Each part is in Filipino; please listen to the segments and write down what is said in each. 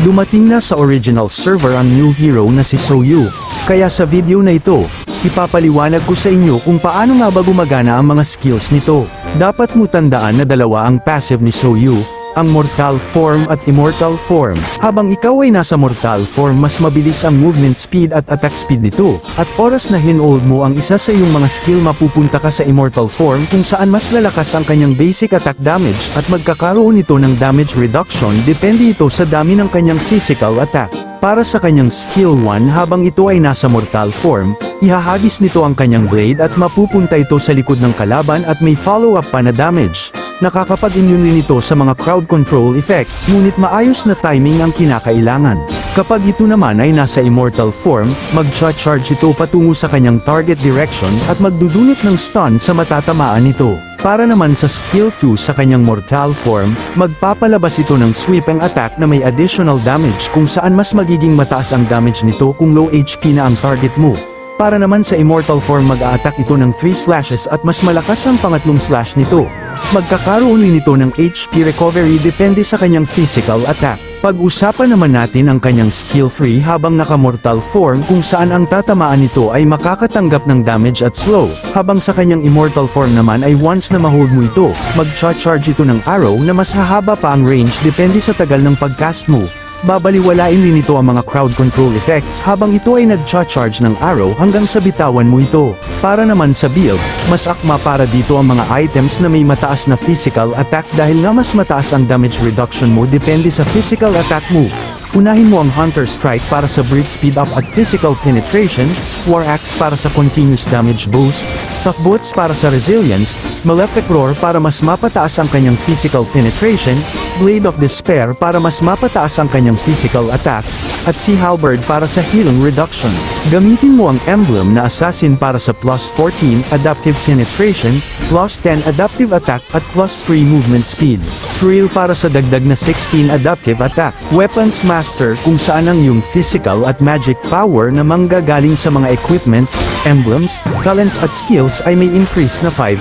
Dumating na sa original server ang new hero na si Soyu. Kaya sa video na ito, ipapaliwanag ko sa inyo kung paano nga ba gumagana ang mga skills nito. Dapat mo tandaan na dalawa ang passive ni Soyu, ang mortal form at immortal form. Habang ikaw ay nasa mortal form mas mabilis ang movement speed at attack speed nito, at oras na hinold mo ang isa sa iyong mga skill mapupunta ka sa immortal form kung saan mas lalakas ang kanyang basic attack damage at magkakaroon ito ng damage reduction depende ito sa dami ng kanyang physical attack. Para sa kanyang skill 1 habang ito ay nasa mortal form, ihahagis nito ang kanyang blade at mapupunta ito sa likod ng kalaban at may follow-up pa na damage. Nakakapag-immune din ito sa mga crowd control effects ngunit maayos na timing ang kinakailangan. Kapag ito naman ay nasa immortal form, mag-charge ito patungo sa kanyang target direction at magdudulot ng stun sa matatamaan nito. Para naman sa skill 2 sa kanyang mortal form, magpapalabas ito ng sweeping attack na may additional damage kung saan mas magiging mataas ang damage nito kung low HP na ang target mo. Para naman sa immortal form mag-a-attack ito ng 3 slashes at mas malakas ang pangatlong slash nito. Magkakaroon din ito ng HP recovery depende sa kanyang physical attack. Pag-usapan naman natin ang kanyang skill 3 habang naka-mortal form kung saan ang tatamaan nito ay makakatanggap ng damage at slow, habang sa kanyang immortal form naman ay once na mahold mo ito, mag-charge ito ng arrow na mas hahaba pa ang range depende sa tagal ng pag-cast mo. Babaliwalain din ito ang mga crowd control effects habang ito ay nag-charge ng arrow hanggang sa bitawan mo ito. Para naman sa build, mas akma para dito ang mga items na may mataas na physical attack dahil nga mas mataas ang damage reduction mo depende sa physical attack mo. Unahin mo ang Hunter Strike para sa breath speed up at physical penetration, War Axe para sa continuous damage boost, Tough Boots para sa resilience, Malefic Roar para mas mapataas ang kanyang physical penetration, Blade of Despair para mas mapataas ang kanyang physical attack, at Sea Halberd para sa healing reduction. Gamitin mo ang emblem na Assassin para sa plus 14 adaptive penetration, plus 10 adaptive attack at plus 3 movement speed. Thrill para sa dagdag na 16 adaptive attack. Weapons Master kung saan ang iyong physical at magic power na manggagaling sa mga equipments, emblems, talents at skills ay may increase na 5%.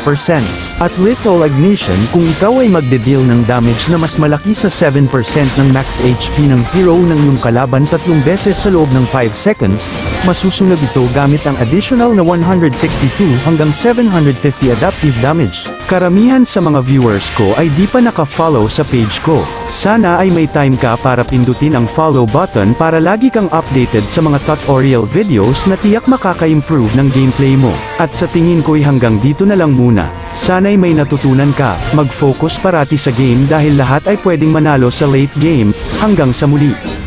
At Lethal Ignition kung ikaw ay magde-deal ng damage na mas malaki sa 7% ng max HP ng hero ng iyong kalaban tatlong beses sa loob ng 5 seconds, masusunod ito gamit ang additional na 162 hanggang 750 adaptive damage. Karamihan sa mga viewers ko ay di pa naka-follow sa page ko. Sana ay may time ka para pindutin ang follow button para lagi kang updated sa mga tutorial videos na tiyak makaka-improve ng gameplay mo. At sa tingin ko'y hanggang dito na lang muna. Sana'y may natutunan ka, mag-focus parati sa game dahil lahat ay pwedeng manalo sa late game. Hanggang sa muli.